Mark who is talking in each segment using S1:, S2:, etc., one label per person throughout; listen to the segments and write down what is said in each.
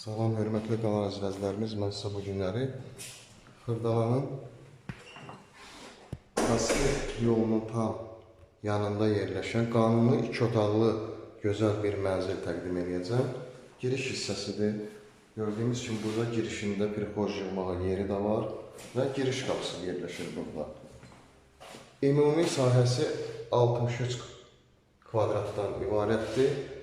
S1: Salam, hörmətli qalan izləyicilərimiz. Mən sizə bu günləri Xırdalanın Kaspet yolunun tam yanında yerləşən qanuni iki otaqlı gözəl bir mənzil təqdim edəcəm. Giriş hissəsidir. Gördüyünüz kimi burada girişində prixoj yığmağa yeri də var və giriş qapısı yerləşir burada. Ümumi sahəsi 63 kvadratdan ibarətdir.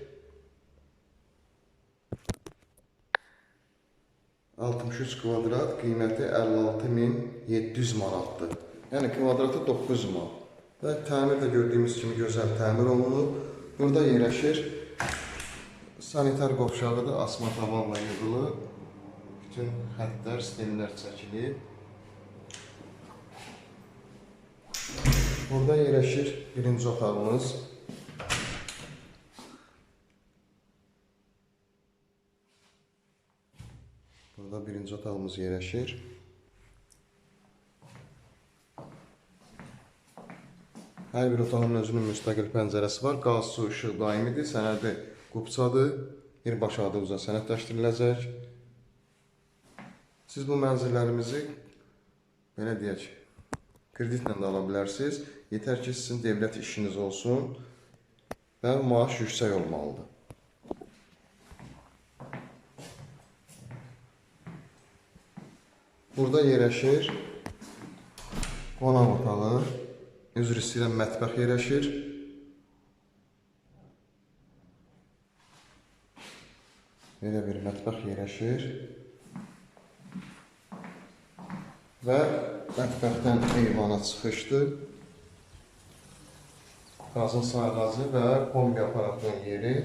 S1: 63 kvadrat qiyməti 56700 manatdır. Yəni kvadratı 9 manat. Və təmir də gördüyümüz kimi gözəl təmir olunub. Burada yerləşir sanitar qovşağı da asma tavanla yığılıb. Bütün xəttlər, stemlər çəkilib. Burada yerləşir birinci otağımız. Burada birinci otağımız yerləşir. Hər bir otağın özünün müstəqil pəncərəsi var. Qaz, su, işıq daimidir. Sənədi qubçadır. Birbaşa adı uzun sənədləşdiriləcək. Siz bu mənzillərimizi belə deyək, kreditlə də ala bilərsiniz. Yetər ki, sizin devlət işiniz olsun və maaş yüksək olmalıdır. Burada yerləşir qonaq otağı, üzr istəyirəm, mətbəx yerləşir. Belə bir mətbəx yerləşir. Və mətbəxdən eyvana çıxışdır. Qazın sayğacı və kombi aparatının yeri.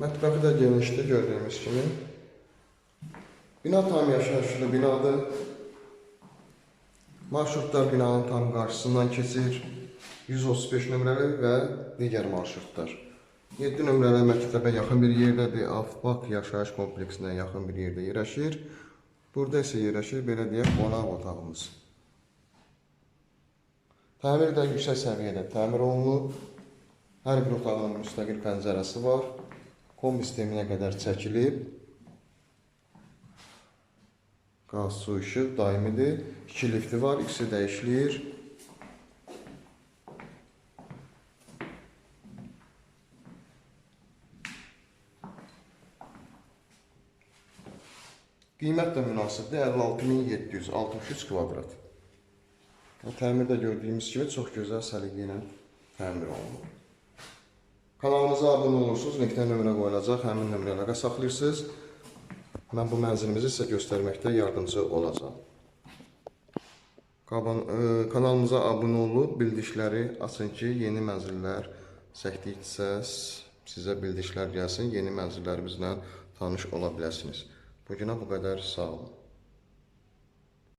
S1: Mətbəxi də genişdir gördüyümüz kimi. Bina tam yaşayışlı binadır. Marşrutlar binanın tam qarşısından keçir. 135 nömrəli və digər marşrutlar. 7 nömrəli məktəbə yaxın bir yerdədir. Afbaq yaşayış kompleksinə yaxın bir yerdə yerləşir. Burada isə yerləşir belə deyək qonaq otağımız. Təmir də yüksək səviyyədə təmir olunub. Hər bir otağın müstəqil pəncərəsi var. Kombi sisteminə qədər çəkilib. Qaz, su, işıq daimidir. İki lifti var, ikisi dəyişilir. Qiymət də münasibdir. 56700, 63 kvadrat. Və Təmir də gördüyümüz kimi çox gözəl səliqə ilə təmir olunub. Kanalımıza abunə olursunuz, linkdən nömrə qoyulacaq, həmin nömrəyə əlaqə saxlayırsınız. Mən bu mənzilimizi sizə göstərməkdə yardımcı olacağam. Qaban, ə, kanalımıza abunə olub bildikləri açın ki, yeni mənzillər çəkdikcə sizə bildiklər gəlsin, yeni mənzillərimizlə tanış ola biləsiniz. Bu günə bu qədər, sağ olun.